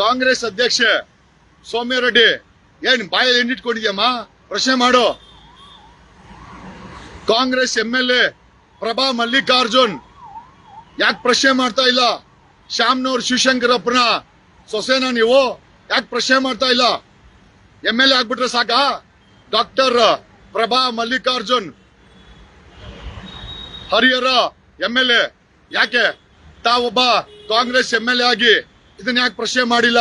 ಕಾಂಗ್ರೆಸ್ ಅಧ್ಯಕ್ಷೆ ಸೌಮ್ಯ ರೆಡ್ಡಿ, ಏನ್ ಬಾಯಲ್ಲಿ ಎಣ್ಣಿಟ್ಕೊಂಡಿದ್ಯಮ್ಮ ಪ್ರಶ್ನೆ ಮಾಡು. Congress M L A Prabha Mallikarjun, ಯಾಕೆ ಪ್ರಶ್ನೆ ಮಾಡ್ತಾ ಇಲ್ಲ? ಶ್ಯಾಮ್ನವ್ರ ಶಿವಶಂಕರಪ್ಪನ ಸೊಸೆನ ನೀವು? ಯಾಕೆ ಪ್ರಶ್ನೆ ಮಾಡ್ತಾ ಇಲ್ಲ? ಎಂ ಎಲ್ ಎ ಆಗ್ಬಿಟ್ರೆ ಸಾಕ? Doctor Prabha Mallikarjun. Harihara M L A ಯಾಕೆ? ತಾವೊಬ್ಬ ಕಾಂಗ್ರೆಸ್ ಎಂ ಎಲ್ ಎ ಆಗಿ ಇದನ್ನ ಯಾಕೆ ಪ್ರಶ್ನೆ ಮಾಡಿಲ್ಲ?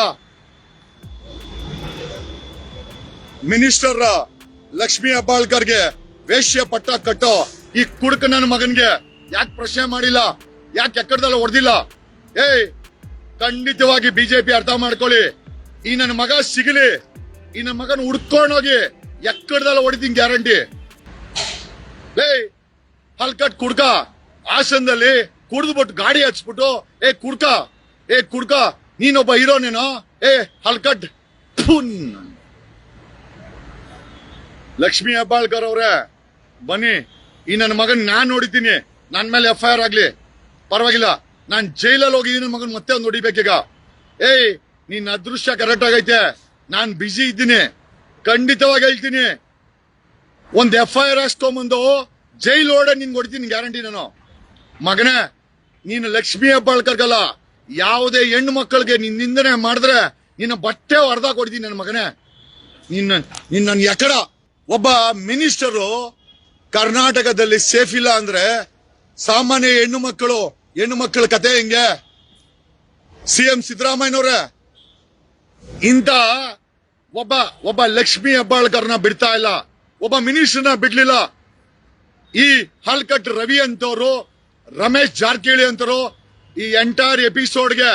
ಮಿನಿಸ್ಟರ್ ಲಕ್ಷ್ಮಿ ಹೆಬ್ಬಾಳ್ಕರ್ಗೆ ವೇಶ್ಯ ಪಟ್ಟ ಕಟ್ಟೋ ಈ ಕುಡುಕ ನನ್ನ ಮಗನ್ಗೆ ಯಾಕೆ ಪ್ರಶ್ನೆ ಮಾಡಿಲ್ಲ? ಯಾಕೆ ಎಕ್ಕಡದಲ್ಲ ಹೊಡೆದಿಲ್ಲ? ಏಯ್, ಖಂಡಿತವಾಗಿ ಬಿಜೆಪಿ ಅರ್ಥ ಮಾಡ್ಕೊಳ್ಳಿ. ಈ ನನ್ನ ಮಗ ಸಿಗಲಿ. ಈ ನನ್ನ ಮಗನ ಹುಡ್ಕೊಂಡೋಗಿ ಎಕ್ಕಡದಲ್ಲ ಹೊಡಿತೀನಿ ಗ್ಯಾರಂಟಿ. ಏಯ್, ಹಲ್ಕಟ್ ಕುಡ್ಕ. ಆಸನದಲ್ಲಿ ಕುಡಿದ್ಬಿಟ್ಟು ಗಾಡಿ ಹಚ್ಬಿಟ್ಟು, ಏ ಕುಡ್ಕ ಏ ಕುಡ್ಕ. ನೀನೊಬ್ಬ ಹೀರೋನೇನೋ ಏ ಹಲ್ಕಟ್ ಫುನ್. ಲಕ್ಷ್ಮಿ ಹೆಬ್ಬಾಳ್ಕರ್ ಅವ್ರೆ, ಬನ್ನಿ. ಈ ನನ್ನ ಮಗನ್ ನಾನ್ ನೋಡಿದ್ದೀನಿ. ನನ್ ಮೇಲೆ ಎಫ್ ಐ ಆರ್ ಆಗ್ಲಿ. ಪರವಾಗಿಲ್ಲ. ನಾನ್ ಜೈಲಲ್ಲಿ ಹೋಗಿ ನನ್ನ ಮಗನ್ ಮತ್ತೆ ಒಂದು ನೋಡಿಬೇಕೀಗ ಏಯ್ ನಿನ್ ಅದೃಶ್ಯ ಕರೆಕ್ಟ್ ಆಗೈತೆ. ನಾನ್ ಬಿಜಿ ಇದ್ದೀನಿ. ಖಂಡಿತವಾಗಿ ಹೇಳ್ತೀನಿ. ಒಂದ್ ಎಫ್ ಐ ಆರ್ ಅಷ್ಟೊಂಬಂದು ಜೈಲ್ ಓಡ ನಿನ್ ಹೊಡಿತೀನಿ ಗ್ಯಾರಂಟಿ ನಾನು. ಮಗನೇ, ನೀನು ಲಕ್ಷ್ಮಿ ಹೆಬ್ಬಾಳ್ಕರ್ಗಲ್ಲ. ಯಾವುದೇ ಹೆಣ್ಣು ಮಕ್ಕಳಿಗೆ ನಿನ್ ನಿಂದನೆ ಮಾಡಿದ್ರೆ ನಿನ್ನ ಬಟ್ಟೆ ಹೊಡೆದ ಕೊಡ್ತೀನಿ ನನ್ನ ಮಗನೇ. ನಿನ್ನ ನಿನ್ನ ಎಕಡ. ಒಬ್ಬ ಮಿನಿಸ್ಟರು ಕರ್ನಾಟಕದಲ್ಲಿ ಸೇಫ್ ಇಲ್ಲ ಅಂದ್ರೆ ಸಾಮಾನ್ಯ ಹೆಣ್ಣು ಮಕ್ಕಳು, ಹೆಣ್ಣು ಮಕ್ಕಳ ಕತೆ ಹೆಂಗೆ? ಸಿಎಂ ಸಿದ್ದರಾಮಯ್ಯನವ್ರೆ ಇಂತ ಒಬ್ಬ ಒಬ್ಬ ಲಕ್ಷ್ಮಿ ಹೆಬ್ಬಾಳ್ಕರ್ನ ಬಿಡ್ತಾ ಇಲ್ಲ. ಒಬ್ಬ ಮಿನಿಸ್ಟರ್ನ ಬಿಡ್ಲಿಲ್ಲ. ಈ ಹಲ್ಕಟ್ ರವಿ ಅಂತವ್ರು, ರಮೇಶ್ ಜಾರಕಿಹೊಳಿ ಅಂತರು ಈ ಎಂಟೈರ್ ಎಪಿಸೋಡ್ಗೆ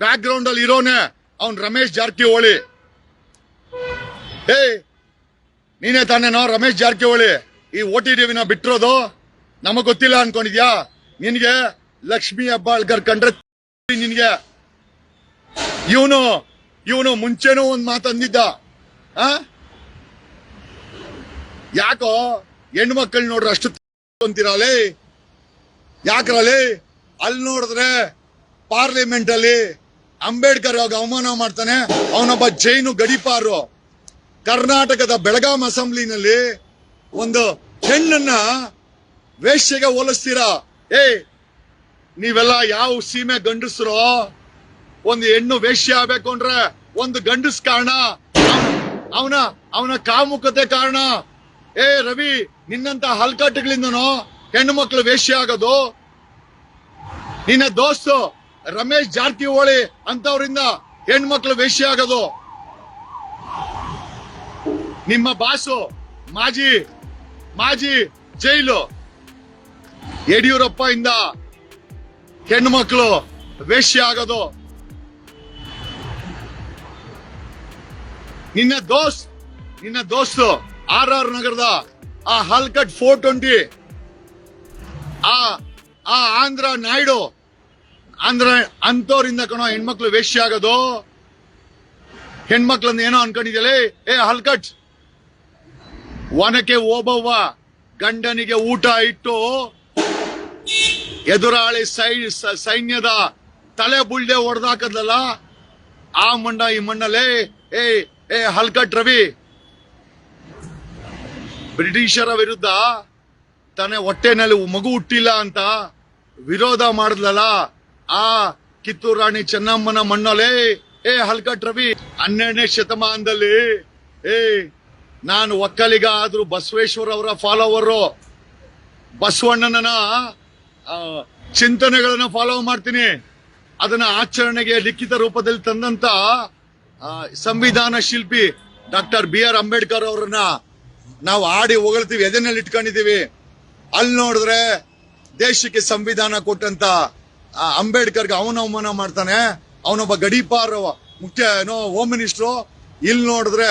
ಬ್ಯಾಕ್ ಗ್ರೌಂಡ್ ಅಲ್ಲಿ ಇರೋನೆ ಅವನ್ ರಮೇಶ್ ಜಾರಕಿಹೊಳಿ. ಏ ನೀನೇ ತಾನೇನೋ ರಮೇಶ್ ಜಾರಕಿಹೊಳಿ. ಈ ಓ ಟಿ ಟಿವಿನ ಬಿಟ್ಟಿರೋದು ನಮಗ್ ಗೊತ್ತಿಲ್ಲ ಅನ್ಕೊಂಡಿದ್ಯಾ? ನಿನ್ಗೆ ಲಕ್ಷ್ಮಿ ಹೆಬ್ಬಾಳ್ಕರ್ ಕಂಡ್ರೆ ನಿನ್ಗೆ. ಇವನು ಇವನು ಮುಂಚೆನೂ ಒಂದ್ ಮಾತಂದಿದ್ದ ಆ? ಯಾಕೋ ಹೆಣ್ಮಕ್ಳು ನೋಡ್ರಿ ಅಷ್ಟು ಅಂತೀರಲೇ ಯಾಕ್ರಲ್ಲಿ ಅಲ್ಲಿ ನೋಡಿದ್ರೆ ಪಾರ್ಲಿಮೆಂಟ್ ಅಲ್ಲಿ ಅಂಬೇಡ್ಕರ್ ಅವಮಾನ ಮಾಡ್ತಾನೆ. ಅವನೊಬ್ಬ ಜೈನು ಗಡಿಪಾರು. ಕರ್ನಾಟಕದ ಬೆಳಗಾಂ ಅಸೆಂಬ್ಲಿನಲ್ಲಿ ಒಂದು ಹೆಣ್ಣನ್ನ ವೇಶ್ಯಗೆ ಹೋಲಿಸ್ತೀರಾ? ಏ ನೀವೆಲ್ಲ ಯಾವ ಸೀಮೆ ಗಂಡಸ್ರು? ಒಂದು ಹೆಣ್ಣು ವೇಶ್ಯ ಆಗ್ಬೇಕು ಅಂದ್ರೆ ಒಂದು ಗಂಡಸ್ ಕಾರಣ. ಅವನ ಅವನ ಕಾಮುಖತೆ ಕಾರಣ. ಏ ರವಿ, ನಿನ್ನಂತ ಹಲ್ಕಟ್ಟುಗಳಿಂದನೋ ಹೆಣ್ಣು ಮಕ್ಕಳು ವೇಶ್ಯ ಆಗೋದು ನಿನ್ನ ದೋಸ್ತು ರಮೇಶ್ ಜಾರಕಿಹೊಳಿ ಅಂತವರಿಂದ ಹೆಣ್ಮಕ್ಳು ವೇಶ್ಯ ಆಗೋದು. ನಿಮ್ಮ ಬಾಸು ಮಾಜಿ ಮಾಜಿ ಜೈಲು. ಯಡಿಯೂರಪ್ಪ ಇಂದ ಹೆಣ್ಮಕ್ಳು ವೇಶ್ಯ ಆಗೋದು. ನಿನ್ನ ದೋಸ್, ನಿನ್ನ ದೋಸ್ತು ಆರ್ ಆರ್ ನಗರದ ಆ ಹಲ್ಕಟ್ ಫೋರ್ ಟ್ವೆಂಟಿ, ಆ ಆ ಆಂಧ್ರ ನಾಯ್ಡು. ಆಂಧ್ರ ಅಂತೋರಿಂದ ಕಣೋ ಹೆಣ್ಮಕ್ಳು ವೇಶ್ಯ ಆಗೋದು. ಹೆಣ್ಮಕ್ಳನ್ನ ಏನೋ ಅನ್ಕೊಂಡಿದ್ಯಲೇ ಏ, ಹಲ್ಕಟ್. ಒನಕೆ ಓಬವ್ವ, ಗಂಡನಿಗೆ ಊಟ ಇಟ್ಟು ಎದುರಾಳಿ ಸೈ ಸೈನ್ಯದ ತಲೆ ಬುಳ್ಳೆ ಹೊಡೆದಾಕದ್ಲಲ್ಲ, ಆ ಮಂಡ ಈ ಮಣ್ಣಲ್ಲೇ, ಏ ಏ, ಹಲ್ಕಟ್ ರವಿ. ಬ್ರಿಟಿಷರ ವಿರುದ್ಧ ತನ್ನ ಹೊಟ್ಟೆನಲ್ಲಿ ಮಗು ಹುಟ್ಟಿಲ್ಲ ಅಂತ ವಿರೋಧ ಮಾಡಿದ್ಲಲ್ಲ? ಆ ಕಿತ್ತೂರು ರಾಣಿ ಚೆನ್ನಮ್ಮನ ಮಣ್ಣಲ್ಲಿ, ಏ, ಹಲ್ಕಟ್ ರವಿ, ಹನ್ನೆರಡನೇ ಶತಮಾನದಲ್ಲಿ, ಏ, ನಾನು ಒಕ್ಕಲಿಗ ಆದ್ರೂ ಬಸವೇಶ್ವರ ಅವರ ಫಾಲೋವರು ಬಸವಣ್ಣನ ಚಿಂತನೆಗಳನ್ನ ಫಾಲೋ ಮಾಡ್ತೀನಿ. ಅದನ್ನ ಆಚರಣೆಗೆ ಲಿಖಿತ ರೂಪದಲ್ಲಿ ತಂದಂತ ಸಂವಿಧಾನ ಶಿಲ್ಪಿ ಡಾಕ್ಟರ್ ಬಿ ಆರ್ ಅಂಬೇಡ್ಕರ್ ಅವರನ್ನ ನಾವು ಆಡಿ ಹೊಗಳ್ತೀವಿ ಎದೆನಲ್ಲಿ ಇಟ್ಕೊಂಡಿದೀವಿ ಅಲ್ಲಿ ನೋಡಿದ್ರೆ ದೇಶಕ್ಕೆ ಸಂವಿಧಾನ ಕೊಟ್ಟಂತ ಅಂಬೇಡ್ಕರ್ಗೆ ಅವನ ಅವಮಾನ ಮಾಡ್ತಾನೆ. ಅವನೊಬ್ಬ ಗಡೀಪಾರ್, ಮುಖ್ಯ, ಏನೋ, ಹೋಮ್ ಮಿನಿಸ್ಟ್ರು. ಇಲ್ಲಿ ನೋಡಿದ್ರೆ